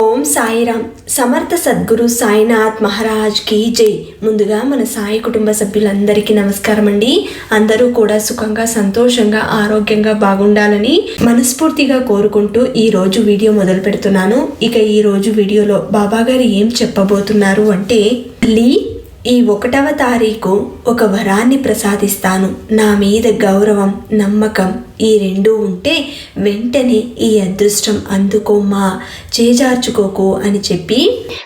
ఓం సాయిరామ్. సమర్థ సద్గురు సాయినాథ్ మహారాజ్కి జై. ముందుగా మన సాయి కుటుంబ సభ్యులందరికీ నమస్కారం అండి అందరూ కూడా సుఖంగా సంతోషంగా ఆరోగ్యంగా బాగుండాలని మనస్ఫూర్తిగా కోరుకుంటూ ఈ రోజు వీడియో మొదలు పెడుతున్నాను. ఇక ఈ రోజు వీడియోలో బాబా గారు ఏం చెప్పబోతున్నారు అంటే లీ ఈ ఒకటవ తారీఖు ఒక వరాన్ని ప్రసాదిస్తాను. నా మీద గౌరవం నమ్మకం ఈ రెండు ఉంటే వెంటనే ఈ అదృష్టం అందుకోమ్మా. చేజార్చుకోకు అని చెప్పి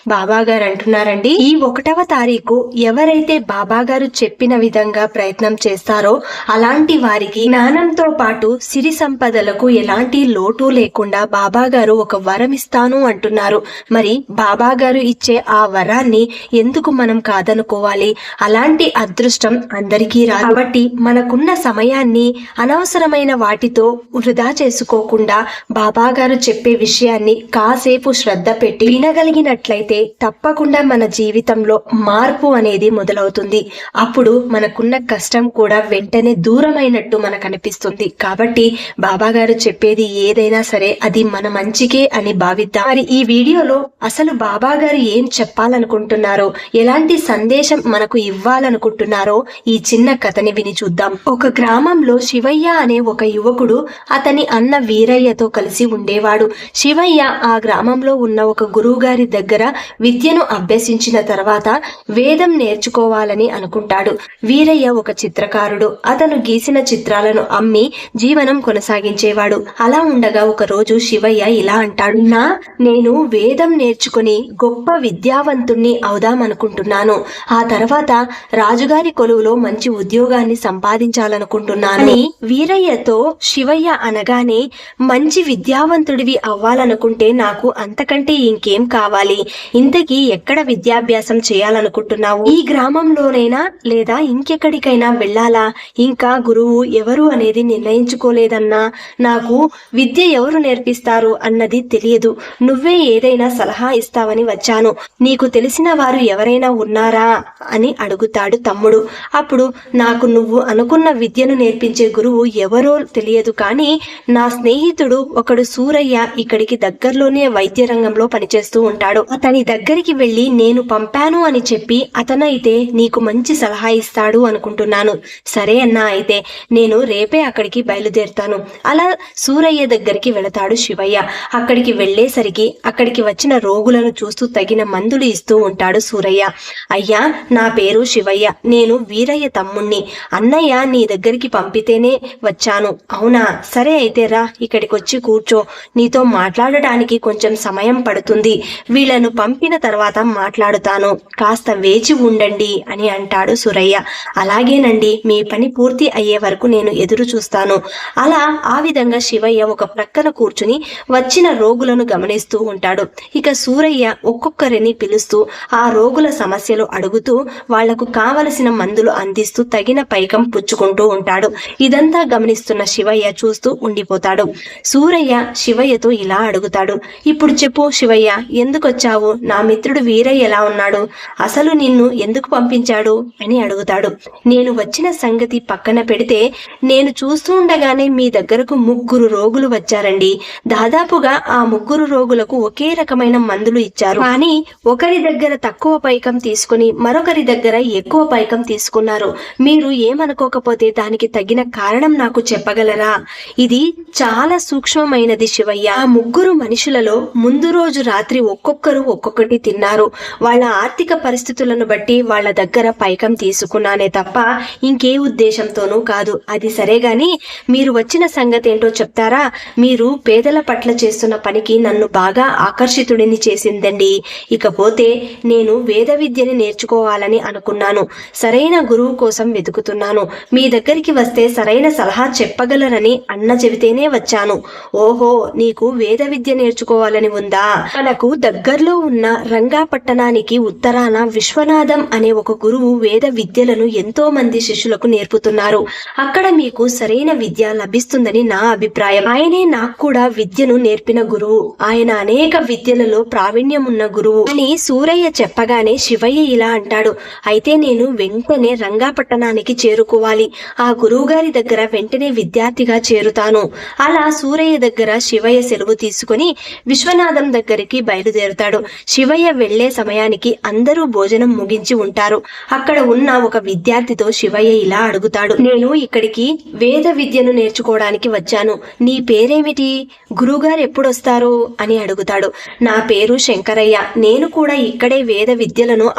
బాబాగారు అంటున్నారండి. ఈ ఒకటవ తారీఖు ఎవరైతే బాబాగారు చెప్పిన విధంగా ప్రయత్నం చేస్తారో అలాంటి వారికి జ్ఞానంతో పాటు సిరి సంపదలకు ఎలాంటి లోటు లేకుండా బాబాగారు ఒక వరం ఇస్తాను అంటున్నారు. మరి బాబాగారు ఇచ్చే ఆ వరాన్ని ఎందుకు మనం కాదనుకో చేసుకోవాలి అలాంటి అదృష్టం అందరికీ రాదు. కాబట్టి మనకున్న సమయాన్ని అనవసరమైన వాటితో వృధా చేసుకోకుండా బాబా గారు చెప్పే విషయాన్ని కాసేపు శ్రద్ధ పెట్టి వినగలిగినట్లయితే తప్పకుండా మన జీవితంలో మార్పు అనేది మొదలవుతుంది. అప్పుడు మనకున్న కష్టం కూడా వెంటనే దూరమైనట్టు మనకు అనిపిస్తుంది. కాబట్టి బాబా గారు చెప్పేది ఏదైనా సరే అది మన మంచికే అని భావిద్దాం. మరి ఈ వీడియోలో అసలు బాబా గారు ఏం చెప్పాలనుకుంటున్నారో ఎలాంటి సందేశం మనకు ఇవ్వాలనుకుంటున్నారో ఈ చిన్న కథని విని చూద్దాం. ఒక గ్రామంలో శివయ్య అనే ఒక యువకుడు అతని అన్న వీరయ్యతో కలిసి ఉండేవాడు. శివయ్య ఆ గ్రామంలో ఉన్న ఒక గురువు గారి దగ్గర విద్యను అభ్యసించిన తర్వాత వేదం నేర్చుకోవాలని అనుకుంటాడు. వీరయ్య ఒక చిత్రకారుడు. అతను గీసిన చిత్రాలను అమ్మి జీవనం కొనసాగించేవాడు. అలా ఉండగా ఒక రోజు శివయ్య ఇలా అంటాడు నా నేను వేదం నేర్చుకుని గొప్ప విద్యావంతుణ్ణి అవుదామనుకుంటున్నాను. ఆ తర్వాత రాజుగారి కొలువులో మంచి ఉద్యోగాన్ని సంపాదించాలనుకుంటున్నాను. వీరయ్యతో శివయ్య అనగానే మంచి విద్యావంతుడివి అవ్వాలనుకుంటే నాకు అంతకంటే ఇంకేం కావాలి? ఇంతకీ ఎక్కడ విద్యాభ్యాసం చేయాలనుకుంటున్నావు? ఈ గ్రామంలోనైనా లేదా ఇంకెక్కడికైనా వెళ్ళాలా? ఇంకా గురువు ఎవరు అనేది నిర్ణయించుకోలేదన్నా? నాకు విద్య ఎవరు నేర్పిస్తారు అన్నది తెలియదు. నువ్వే ఏదైనా సలహా ఇస్తావని వచ్చాను. నీకు తెలిసిన వారు ఎవరైనా ఉన్నారా? అని అడుగుతాడు తమ్ముడు. అప్పుడు నాకు నువ్వు అనుకున్న విద్యను నేర్పించే గురువు ఎవరో తెలియదు కానీ నా స్నేహితుడు ఒకడు సూరయ్య ఇక్కడికి దగ్గరలోనే వైద్య రంగంలో పనిచేస్తూ ఉంటాడు. అతని దగ్గరికి వెళ్ళి నేను పంపాను అని చెప్పి అతనైతే నీకు మంచి సలహా ఇస్తాడు అనుకుంటున్నాను. సరే అన్నా అయితే నేను రేపే అక్కడికి బయలుదేరుతాను. అలా సూరయ్య దగ్గరికి వెళతాడు శివయ్య. అక్కడికి వెళ్ళేసరికి అక్కడికి వచ్చిన రోగులను చూస్తూ తగిన మందులు ఇస్తూ ఉంటాడు సూరయ్య. అయ్యా నా పేరు శివయ్య. నేను వీరయ్య తమ్ముణ్ణి. అన్నయ్య నీ దగ్గరికి పంపితేనే వచ్చాను. అవునా? సరే అయితే రా ఇక్కడికి వచ్చి కూర్చో. నీతో మాట్లాడటానికి కొంచెం సమయం పడుతుంది. వీళ్ళను పంపిన తర్వాత మాట్లాడుతాను. కాస్త వేచి ఉండండి అని అంటాడు సురయ్య. అలాగేనండి మీ పని పూర్తి అయ్యే వరకు నేను ఎదురు చూస్తాను. అలా ఆ విధంగా శివయ్య ఒక ప్రక్కన కూర్చుని వచ్చిన రోగులను గమనిస్తూ ఉంటాడు. ఇక సూరయ్య ఒక్కొక్కరిని పిలుస్తూ ఆ రోగుల సమస్యలు అడుగుతూ వాళ్ళకు కావలసిన మందులు అందిస్తూ తగిన పైకం పుచ్చుకుంటూ ఉంటాడు. ఇదంతా గమనిస్తున్న శివయ్య చూస్తూ ఉండిపోతాడు. సూరయ్య శివయ్యతో ఇలా అడుగుతాడు. ఇప్పుడు చెప్పు శివయ్య ఎందుకొచ్చావు? నా మిత్రుడు వీరయ్య ఎలా ఉన్నాడు? అసలు నిన్ను ఎందుకు పంపించాడు? అని అడుగుతాడు. నేను వచ్చిన సంగతి పక్కన పెడితే నేను చూస్తూ ఉండగానే మీ దగ్గరకు ముగ్గురు రోగులు వచ్చారండి. దాదాపుగా ఆ ముగ్గురు రోగులకు ఒకే రకమైన మందులు ఇచ్చారు. కానీ ఒకరి దగ్గర తక్కువ పైకం తీసుకుని మరొకరి దగ్గర ఎక్కువ పైకం తీసుకున్నారు. మీరు ఏమనుకోకపోతే దానికి తగిన కారణం నాకు చెప్పగలరా? ఇది చాలా సూక్ష్మమైనది శివయ్య. ఆ ముగ్గురు మనుషులలో ముందు రోజు రాత్రి ఒక్కొక్కరు ఒక్కొక్కటి తిన్నారు. వాళ్ళ ఆర్థిక పరిస్థితులను బట్టి వాళ్ళ దగ్గర పైకం తీసుకున్నానే తప్ప ఇంకే ఉద్దేశంతోనూ కాదు. అది సరే గాని మీరు వచ్చిన సంగతి ఏంటో చెప్తారా? మీరు పేదల పట్ల చేస్తున్న పనికి నన్ను బాగా ఆకర్షితుడిని చేసిందండి. ఇకపోతే నేను వేద విద్యని తెలుసుకోవాలని అనుకున్నాను. సరైన గురువు కోసం వెతుకుతున్నాను. మీ దగ్గరికి వస్తే సరైన సలహా చెప్పగలరని అన్న చెబితేనే వచ్చాను. ఓహో నీకు వేద విద్య నేర్చుకోవాలని ఉందా? మనకు దగ్గరలో ఉన్న రంగాపట్టణానికి ఉత్తరాన విశ్వనాథం అనే ఒక గురువు వేద విద్యలను ఎంతో మంది శిష్యులకు నేర్పుతున్నారు. అక్కడ మీకు సరైన విద్య లభిస్తుందని నా అభిప్రాయం. ఆయనే నాకు కూడా విద్యను నేర్పిన గురువు. ఆయన అనేక విద్యలలో ప్రావీణ్యం ఉన్న గురువు. అని సూరయ్య చెప్పగానే శివయ్య ఇలా అంటాడు. అయితే నేను వెంటనే రంగాపట్టణానికి చేరుకోవాలి. ఆ గురువుగారి దగ్గర వెంటనే విద్యార్థిగా చేరుతాను. అలా సూరయ్య దగ్గర శివయ్య సెలవు తీసుకుని విశ్వనాథం దగ్గరికి బయలుదేరుతాడు. శివయ్య వెళ్ళే సమయానికి అందరూ భోజనం ముగించి ఉంటారు. అక్కడ ఉన్న ఒక విద్యార్థితో శివయ్య ఇలా అడుగుతాడు. నేను ఇక్కడికి వేద విద్యను నేర్చుకోవడానికి వచ్చాను. నీ పేరేమిటి? గురువుగారు ఎప్పుడొస్తారు? అని అడుగుతాడు. నా పేరు శంకరయ్య. నేను కూడా ఇక్కడే వేద విద్యలను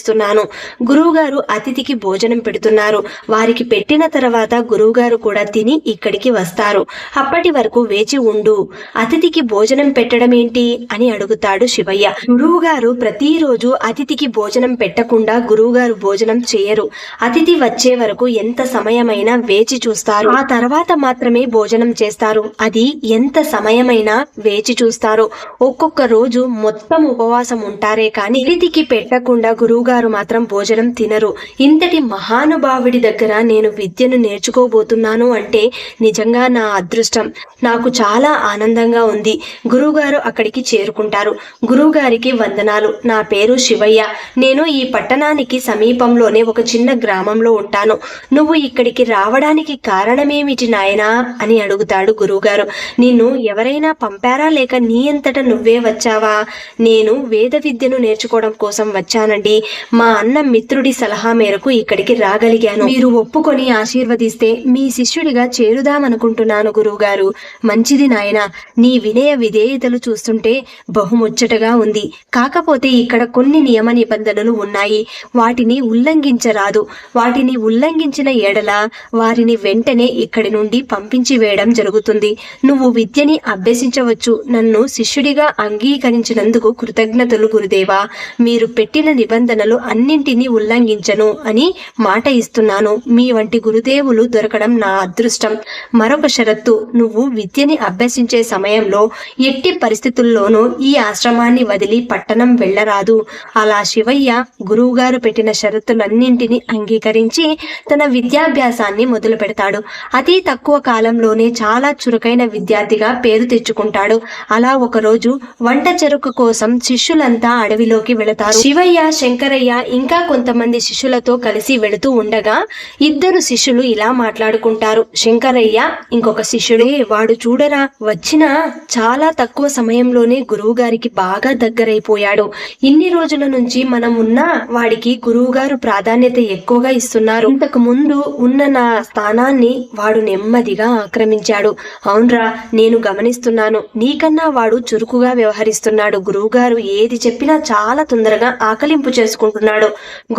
చేస్తున్నాను గురువుగారు అతిథికి భోజనం పెడుతున్నారు. వారికి పెట్టిన తర్వాత గురువుగారు కూడా తిని ఇక్కడికి వస్తారు. అప్పటి వరకు వేచి ఉండు. అతిథికి భోజనం పెట్టడం ఏంటి? అని అడుగుతాడు శివయ్య. గురువుగారు ప్రతిరోజు అతిథికి భోజనం పెట్టకుండా గురువుగారు భోజనం చేయరు. అతిథి వచ్చే వరకు ఎంత సమయమైనా వేచి చూస్తారు. ఆ తర్వాత మాత్రమే భోజనం చేస్తారు. అది ఎంత సమయమైనా వేచి చూస్తారు. ఒక్కొక్క రోజు మొత్తం ఉపవాసం ఉంటారే కానీ అతిథికి పెట్టకుండా గురువుగారు మాత్రం భోజనం తినరు. ఇంతటి మహానుభావుడి దగ్గర నేను విద్యను నేర్చుకోబోతున్నాను అంటే నిజంగా నా అదృష్టం. నాకు చాలా ఆనందంగా ఉంది. గురువుగారు అక్కడికి చేరుకుంటారు. గురువుగారికి వందనాలు. నా పేరు శివయ్య. నేను ఈ పట్టణానికి సమీపంలోనే ఒక చిన్న గ్రామంలో ఉంటాను. నువ్వు ఇక్కడికి రావడానికి కారణమేమిటి నాయనా? అని అడుగుతాడు గురువుగారు. నిన్ను ఎవరైనా పంపారా? లేక నీ అంతటా నువ్వే వచ్చావా? నేను వేద విద్యను నేర్చుకోవడం కోసం వచ్చానండి. మా అన్న మిత్రుడి సలహా మేరకు ఇక్కడికి రాగలిగాను. మీరు ఒప్పుకొని ఆశీర్వదిస్తే మీ శిష్యుడిగా చేరుదామనుకుంటున్నాను గురువుగారు. మంచిది నాయన. నీ వినయ విధేయతలు చూస్తుంటే బహుముచ్చటగా ఉంది. కాకపోతే ఇక్కడ కొన్ని నియమ నిబంధనలు ఉన్నాయి. వాటిని ఉల్లంఘించరాదు. వాటిని ఉల్లంఘించిన ఎడల వారిని వెంటనే ఇక్కడి నుండి పంపించి వేయడం జరుగుతుంది. నువ్వు విద్యని అభ్యసించవచ్చు. నన్ను శిష్యుడిగా అంగీకరించినందుకు కృతజ్ఞతలు గురుదేవా. మీరు పెట్టిన నిబంధనలు అన్నింటినీ ఉల్లంఘించను అని మాట ఇస్తున్నాను. మీ వంటి గురుదేవులు దొరకడం నా అదృష్టం. మరొక షరత్తు నువ్వు విద్యని అభ్యసించే సమయంలో ఎట్టి పరిస్థితుల్లోనూ ఈ ఆశ్రమాన్ని వదిలి పట్టణం వెళ్ళరాదు. అలా శివయ్య గురువుగారు పెట్టిన షరతులన్నింటినీ అంగీకరించి తన విద్యాభ్యాసాన్ని మొదలు పెడతాడు. అతి తక్కువ కాలంలోనే చాలా చురుకైన విద్యార్థిగా పేరు తెచ్చుకుంటాడు. అలా ఒకరోజు వంట చెరుకు కోసం శిష్యులంతా అడవిలోకి వెళతారు. శివయ్య శంకరయ్య ఇంకా కొంతమంది శిష్యులతో కలిసి వెళుతూ ఉండగా ఇద్దరు శిష్యులు ఇలా మాట్లాడుకుంటారు. శంకరయ్య ఇంకొక శిష్యుడే వాడు చూడరా వచ్చిన చాలా తక్కువ సమయంలోనే గురువు గారికి బాగా దగ్గరైపోయాడు. ఇన్ని రోజుల నుంచి మనం ఉన్నా వాడికి గురువు గారు ప్రాధాన్యత ఎక్కువగా ఇస్తున్నారు. ఇంతకు ముందు ఉన్న నా స్థానాన్ని వాడు నెమ్మదిగా ఆక్రమించాడు. అవునరా నేను గమనిస్తున్నాను. నీకన్నా వాడు చురుకుగా వ్యవహరిస్తున్నాడు. గురువుగారు ఏది చెప్పినా చాలా తొందరగా ఆకలింపు చేసుకుంటున్నాడు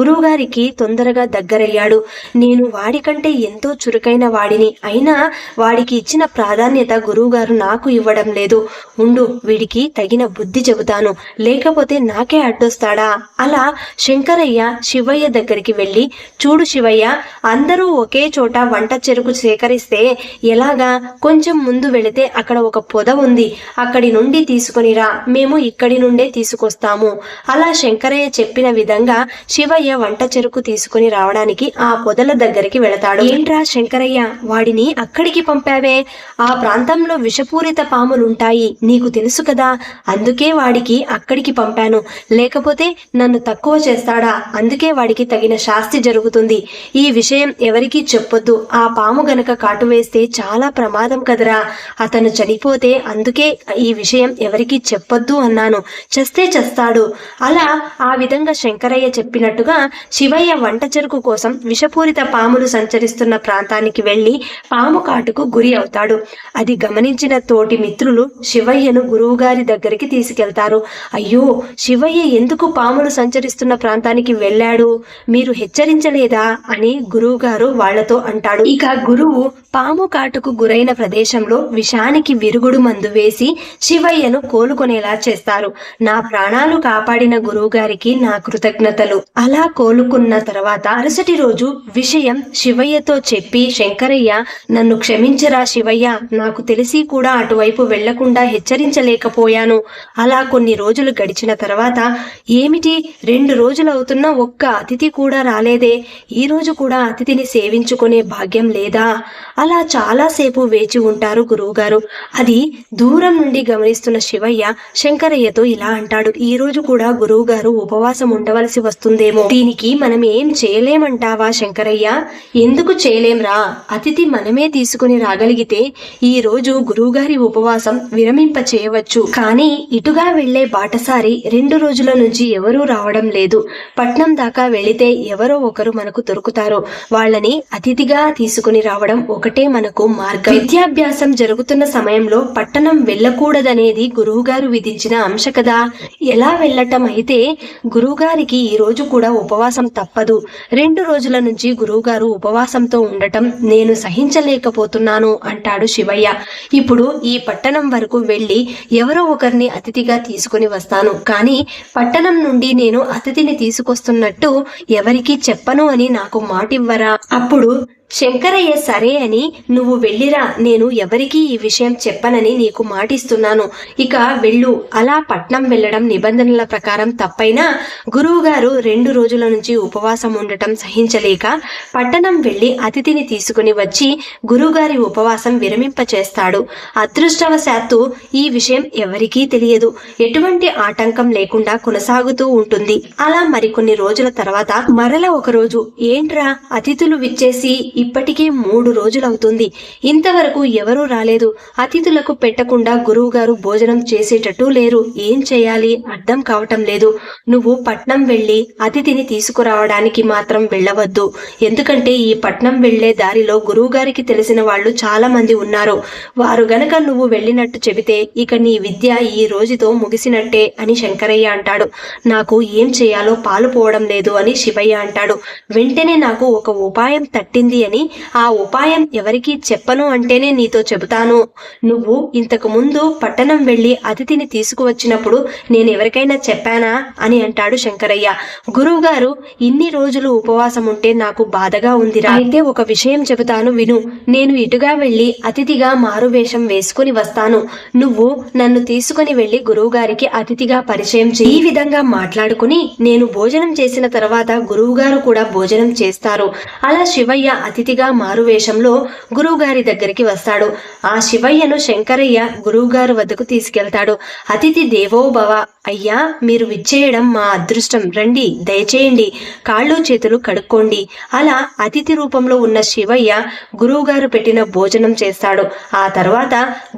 గురువుగారికి తొందరగా దగ్గరయ్యాడు. నేను వాడికంటే ఎంతో చురుకైన వాడిని. అయినా వాడికి ఇచ్చిన ప్రాధాన్యత గురువుగారు నాకు ఇవ్వడం లేదు. ఉండు వీడికి తగిన బుద్ధి చెబుతాను. లేకపోతే నాకే అడ్డొస్తాడా? అలా శంకరయ్య శివయ్య దగ్గరికి వెళ్ళి చూడు శివయ్య అందరూ ఒకే చోట వంట చెరుకు సేకరిస్తే ఎలాగా? కొంచెం ముందు వెళితే అక్కడ ఒక పొద ఉంది. అక్కడి నుండి తీసుకొనిరా మేము ఇక్కడి నుండే తీసుకొస్తాము. అలా శంకరయ్య చెప్పిన విధంగా శివయ్య వంట చెరుకు తీసుకుని రావడానికి ఆ పొదల దగ్గరికి వెళతాడు. ఏంట్రా శంకరయ్య వాడిని అక్కడికి పంపావే? ఆ ప్రాంతంలో విషపూరిత పాములుంటాయి నీకు తెలుసు కదా. అందుకే వాడికి అక్కడికి పంపాను. లేకపోతే నన్ను తక్కువ చేస్తాడా? అందుకే వాడికి తగిన శాస్తి జరుగుతుంది. ఈ విషయం ఎవరికీ చెప్పొద్దు. ఆ పాము గనక కాటు వేస్తే చాలా ప్రమాదం కదరా. అతను చనిపోతే అందుకే ఈ విషయం ఎవరికీ చెప్పొద్దు అన్నాను. చస్తే చస్తాడు. అలా ఆ విధంగా శంకర శంకరయ్య చెప్పినట్టుగా శివయ్య వంట చెరుకు కోసం విషపూరిత పాములు సంచరిస్తున్న ప్రాంతానికి వెళ్ళి పాము కాటుకు గురి అవుతాడు. అది గమనించిన తోటి మిత్రులు శివయ్యను గురువుగారి దగ్గరికి తీసుకెళ్తారు. అయ్యో శివయ్య ఎందుకు పాములు సంచరిస్తున్న ప్రాంతానికి వెళ్ళాడు? మీరు హెచ్చరించలేదా? అని గురువుగారు వాళ్ళతో అంటాడు. ఇక గురువు పాము కాటుకు గురైన ప్రదేశంలో విషానికి విరుగుడు మందు వేసి శివయ్యను కోలుకునేలా చేస్తారు. నా ప్రాణాలు కాపాడిన గురువుగారికి నా కృతజ్ఞతలు. అలా కోలుకున్న తర్వాత అరుసటి రోజు విషయం శివయ్యతో చెప్పి శంకరయ్య నన్ను క్షమించరా శివయ్య. నాకు తెలిసి కూడా అటువైపు వెళ్ళకుండా హెచ్చరించలేకపోయాను. అలా కొన్ని రోజులు గడిచిన తర్వాత ఏమిటి? రెండు రోజులు అవుతున్న ఒక్క అతిథి కూడా రాలేదే? ఈ రోజు కూడా అతిథిని సేవించుకునే భాగ్యం లేదా? అలా చాలాసేపు వేచి ఉంటారు గురువుగారు. అది దూరం నుండి గమనిస్తున్న శివయ్య శంకరయ్యతో ఇలా అంటాడు ఈ రోజు కూడా గురువుగారు ఉపవాసం ఉండవలసి వస్తుందేమో. దీనికి మనం ఏం చేయలేమంటావా శంకరయ్య? ఎందుకు చేయలేంరా? అతిథి మనమే తీసుకుని రాగలిగితే ఈ రోజు గురువుగారి ఉపవాసం విరమింప చేయవచ్చు. కానీ ఇటుగా వెళ్ళే బాటసారి రెండు రోజుల నుంచి ఎవరూ రావడం లేదు. పట్నం దాకా వెళితే ఎవరో ఒకరు మనకు దొరుకుతారు. వాళ్ళని అతిథిగా తీసుకుని రావడం ఒకటి మనకు మార్గం. విద్యాభ్యాసం జరుగుతున్న సమయంలో పట్టణం వెళ్ళకూడదనేది గురువుగారు విధించిన అంశ కదా. ఎలా వెళ్ళటం అయితే గురువుగారికి ఈ రోజు కూడా ఉపవాసం తప్పదు. రెండు రోజుల నుంచి గురువుగారు ఉపవాసంతో ఉండటం నేను సహించలేకపోతున్నాను అంటాడు శివయ్య. ఇప్పుడు ఈ పట్టణం వరకు వెళ్ళి ఎవరో ఒకరిని అతిథిగా తీసుకుని వస్తాను. కానీ పట్టణం నుండి నేను అతిథిని తీసుకొస్తున్నట్టు ఎవరికీ చెప్పను అని నాకు మాటివ్వరా? అప్పుడు శంకరయ్య సరే అని నువ్వు వెళ్ళిరా నేను ఎవరికీ ఈ విషయం చెప్పనని నీకు మాటిస్తున్నాను. ఇక వెళ్ళు. అలా పట్నం వెళ్ళడం నిబంధనల ప్రకారం తప్పైనా గురువుగారు రెండు రోజుల నుంచి ఉపవాసం ఉండటం సహించలేక పట్టణం వెళ్ళి అతిథిని తీసుకుని వచ్చి గురువుగారి ఉపవాసం విరమింప చేస్తాడు అదృష్టవశాత్తు ఈ విషయం ఎవరికీ తెలియదు. ఎటువంటి ఆటంకం లేకుండా కొనసాగుతూ ఉంటుంది. అలా మరికొన్ని రోజుల తర్వాత మరల ఒక రోజు ఏంట్రా? అతిథులు విచ్చేసి ఇప్పటికే మూడు రోజులవుతుంది. ఇంతవరకు ఎవరూ రాలేదు. అతిథులకు పెట్టకుండా గురువుగారు భోజనం చేసేటట్టు లేరు. ఏం చేయాలి? అర్థం కావటం లేదు. నువ్వు పట్నం వెళ్ళి అతిథిని తీసుకురావడానికి మాత్రం వెళ్ళవద్దు. ఎందుకంటే ఈ పట్నం వెళ్ళే దారిలో గురువుగారికి తెలిసిన వాళ్ళు చాలా మంది ఉన్నారు. వారు గనక నువ్వు వెళ్ళినట్టు చెబితే ఇక నీ విద్య ఈ రోజుతో ముగిసినట్టే అని శంకరయ్య అంటాడు. నాకు ఏం చేయాలో పాలు పోవడం లేదు అని శివయ్య అంటాడు. వెంటనే నాకు ఒక ఉపాయం తట్టింది అని ఆ ఉపాయం ఎవరికీ చెప్పను అంటేనే నీతో చెబుతాను. నువ్వు ఇంతకు ముందు పట్టణం వెళ్ళి అతిథిని తీసుకువచ్చినప్పుడు నేను ఎవరికైనా చెప్పానా అని అంటాడు శంకరయ్య. గురువుగారు ఇన్ని రోజులు ఉపవాసం ఉంటే నాకు బాధగా ఉందిరా. అయితే ఒక విషయం చెబుతాను విను. నేను ఇటుగా వెళ్ళి అతిథిగా మారువేషం వేసుకుని వస్తాను. నువ్వు నన్ను తీసుకుని వెళ్ళి గురువుగారికి అతిథిగా పరిచయం చేయి ఈ విధంగా మాట్లాడుకుని నేను భోజనం చేసిన తర్వాత గురువుగారు కూడా భోజనం చేస్తారు. అలా శివయ్య అతిథిగా మారువేషంలో గురువుగారి దగ్గరికి వస్తాడు. ఆ శివయ్యను శంకరయ్య గురువుగారు వద్దకు తీసుకెళ్తాడు. అతిథి దేవోభవ అయ్యా మీరు విచ్చేయడం మా అదృష్టం. రండి దయచేయండి. కాళ్ళు చేతులు కడుక్కోండి. అలా అతిథి రూపంలో ఉన్న శివయ్య గురువుగారు పెట్టిన భోజనం చేస్తాడు. ఆ తర్వాత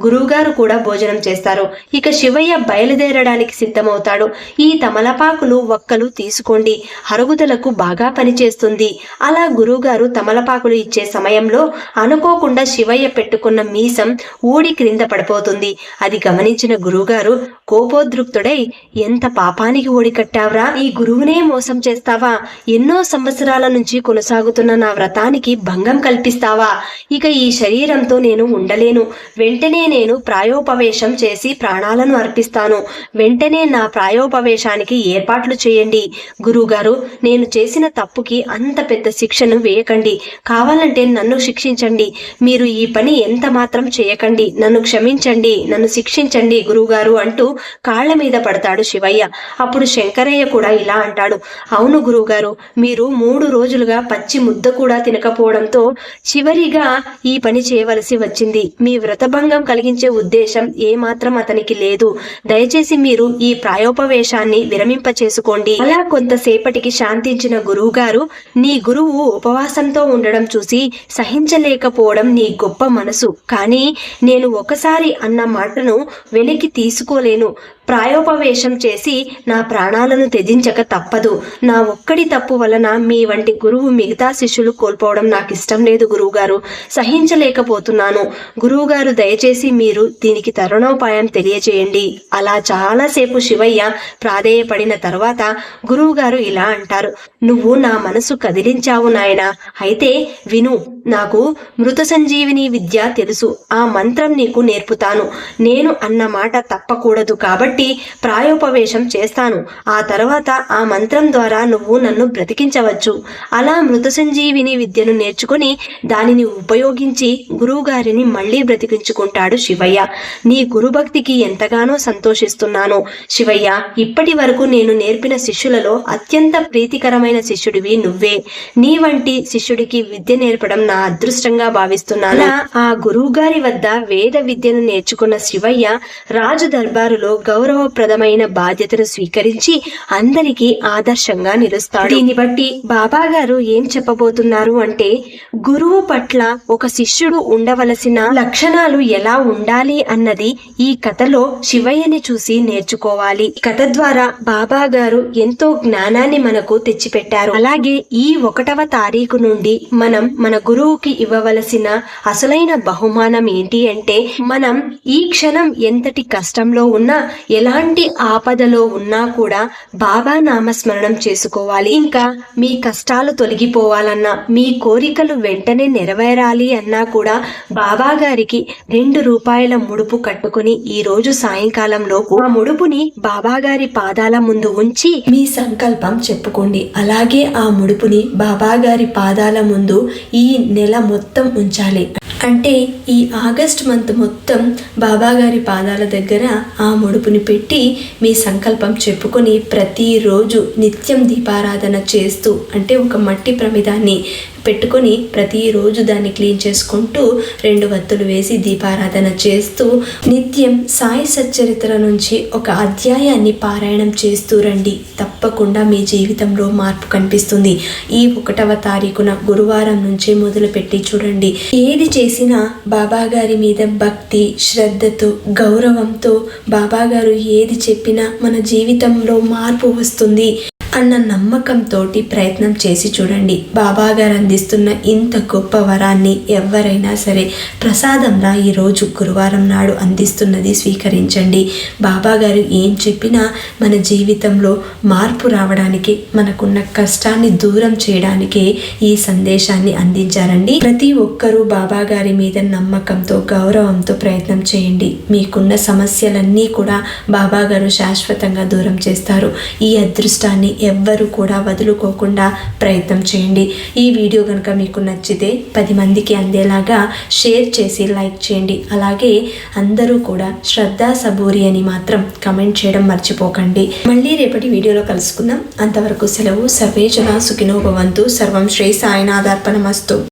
గురువుగారు కూడా భోజనం చేస్తారు. ఇక శివయ్య బయలుదేరడానికి సిద్ధమవుతాడు. ఈ తమలపాకులు ఒక్కలు తీసుకోండి. అరుగుదలకు బాగా పనిచేస్తుంది. అలా గురువుగారు తమలపాకులు ఇచ్చే సమయంలో అనుకోకుండా శివయ్య పెట్టుకున్న మీసం ఊడి క్రింద పడిపోతుంది. అది గమనించిన గురువుగారు కోపోద్రుక్తుడై ఎంత పాపానికి ఓడికట్టావ్రా ఈ గురువునే మోసం చేస్తావా? ఎన్నో సంవత్సరాల నుంచి కొనసాగుతున్న నా వ్రతానికి భంగం కల్పిస్తావా? ఇక ఈ శరీరంతో నేను ఉండలేను. వెంటనే నేను ప్రాయోపవేశం చేసి ప్రాణాలను అర్పిస్తాను. వెంటనే నా ప్రాయోపవేశానికి ఏర్పాట్లు చేయండి. గురువుగారు నేను చేసిన తప్పుకి అంత పెద్ద శిక్షను వేయకండి. కావాలంటే నన్ను శిక్షించండి. మీరు ఈ పని ఎంత మాత్రం చేయకండి. నన్ను క్షమించండి. నన్ను శిక్షించండి గురువుగారు అంటూ కాళ్ళ మీద పడతాడు శివయ్య. అప్పుడు శంకరయ్య కూడా ఇలా అంటాడు. అవును గురువుగారు మీరు మూడు రోజులుగా పచ్చి ముద్ద కూడా తినకపోవడంతో చివరిగా ఈ పని చేయవలసి వచ్చింది. మీ వ్రతభంగం కలిగించే ఉద్దేశం ఏమాత్రం అతనికి లేదు. దయచేసి మీరు ఈ ప్రాయోపవేశాన్ని విరమింప చేసుకోండి అలా కొంతసేపటికి శాంతించిన గురువుగారు నీ గురువు ఉపవాసంతో ఉండడం చూసి సహించలేకపోవడం నీ గొప్ప మనసు. కానీ నేను ఒకసారి అన్న మాటను వెనక్కి తీసుకోలేను. ప్రాయోపవేశం చేసి నా ప్రాణాలను త్యజించక తప్పదు. నా ఒక్కడి తప్పు వలన మీ వంటి గురువు మిగతా శిష్యులు కోల్పోవడం నాకు ఇష్టం లేదు గురువుగారు. సహించలేకపోతున్నాను. గురువుగారు దయచేసి మీరు దీనికి తరుణోపాయం తెలియచేయండి. అలా చాలాసేపు శివయ్య ప్రాధేయపడిన తర్వాత గురువుగారు ఇలా అంటారు. నువ్వు నా మనసు కదిలించావు నాయనా. అయితే విను నాకు మృత సంజీవిని విద్య తెలుసు. ఆ మంత్రం నీకు నేర్పుతాను. నేను అన్న మాట తప్పకూడదు కాబట్టి ప్రాయోపవేశం చేస్తాను. ఆ తర్వాత ఆ మంత్రం ద్వారా నువ్వు నన్ను బ్రతికించవచ్చు. అలా మృత సంజీవిని విద్యను నేర్చుకుని దానిని ఉపయోగించి గురువుగారిని మళ్ళీ బ్రతికించుకుంటాడు శివయ్య. నీ గురుభక్తికి ఎంతగానో సంతోషిస్తున్నాను. శివయ్య ఇప్పటి వరకు నేను నేర్పిన శిష్యులలో అత్యంత ప్రీతికరమైన శిష్యుడివి నువ్వే. నీ వంటి శిష్యుడికి విద్య నేర్పడం నా అదృష్టంగా భావిస్తున్నాను. ఆ గురువు గారి వద్ద వేద విద్యను నేర్చుకున్న శివయ్య రాజు దర్బారులో గౌరవప్రదమైన బాధ్యతను స్వీకరించి అందరికీ ఆదర్శంగా నిలుస్తాడు. దీన్ని బట్టి బాబా గారు ఏం చెప్పబోతున్నారు అంటే గురువు పట్ల ఒక శిష్యుడు ఉండవలసిన లక్షణాలు ఎలా ఉండాలి అన్నది ఈ కథలో శివయ్యని చూసి నేర్చుకోవాలి. కథ ద్వారా బాబా గారు ఎంతో జ్ఞానాన్ని మనకు తెచ్చిపెట్టారు. అలాగే ఈ ఒకటవ తారీఖు నుండి మనం మన గురువుకి ఇవ్వవలసిన అసలైన బహుమానం ఏంటి అంటే మనం ఈ క్షణం ఎంతటి కష్టంలో ఉన్నా ఎలాంటి ఆపదలో ఉన్నా కూడా బాబా నామస్మరణం చేసుకోవాలి. ఇంకా మీ కష్టాలు తొలగిపోవాలన్నా మీ కోరికలు వెంటనే నెరవేరాలి అన్నా కూడా బాబా గారికి రెండు రూపాయల ముడుపు కట్టుకుని ఈ రోజు సాయంకాలంలోపు ఆ ముడుపుని బాబా గారి పాదాల ముందు ఉంచి మీ సంకల్పం చెప్పుకోండి. అలాగే ఆ ముడుపుని బాబా గారి పాదాల ముందు ఈ నెల మొత్తం ఉంచాలి. అంటే ఈ ఆగస్ట్ మంత్ మొత్తం బాబా గారి పాదాల దగ్గర ఆ ముడుపుని పెట్టి మీ సంకల్పం చెప్పుకొని ప్రతిరోజు నిత్యం దీపారాధన చేస్తూ అంటే ఒక మట్టి ప్రమిదాన్ని పెట్టుకొని ప్రతిరోజు దాన్ని క్లీన్ చేసుకుంటూ రెండు వత్తులు వేసి దీపారాధన చేస్తూ నిత్యం సాయి సచ్చరిత్ర నుంచి ఒక అధ్యాయాన్ని పారాయణం చేస్తూ రండి. తప్పకుండా మీ జీవితంలో మార్పు కనిపిస్తుంది. ఈ ఒకటవ తారీఖున గురువారం నుంచే మొదలుపెట్టి చూడండి. ఏది చేసినా బాబాగారి మీద భక్తి శ్రద్ధతో గౌరవంతో బాబాగారు ఏది చెప్పినా మన జీవితంలో మార్పు వస్తుంది. అన్న నమ్మకంతో ప్రయత్నం చేసి చూడండి. బాబా గారు అందిస్తున్న ఇంత గొప్ప వరాన్ని ఎవరైనా సరే ప్రసాదంలా ఈరోజు గురువారం నాడు అందిస్తున్నది స్వీకరించండి. బాబా గారు ఏం చెప్పినా మన జీవితంలో మార్పు రావడానికి మనకున్న కష్టాన్ని దూరం చేయడానికే ఈ సందేశాన్ని అందించారండి. ప్రతి ఒక్కరూ బాబా గారి మీద నమ్మకంతో గౌరవంతో ప్రయత్నం చేయండి. మీకున్న సమస్యలన్నీ కూడా బాబా గారు శాశ్వతంగా దూరం చేస్తారు. ఈ అదృష్టాన్ని ఎవ్వరూ కూడా వదులుకోకుండా ప్రయత్నం చేయండి. ఈ వీడియో కనుక మీకు నచ్చితే పది మందికి అందేలాగా షేర్ చేసి లైక్ చేయండి. అలాగే అందరూ కూడా శ్రద్ధా సబూరి అని మాత్రం కమెంట్ చేయడం మర్చిపోకండి. మళ్ళీ రేపటి వీడియోలో కలుసుకుందాం. అంతవరకు సెలవు. సర్వేజన సుఖినోభవంతు సర్వం శ్రీ సాయినాథార్పణమస్తు.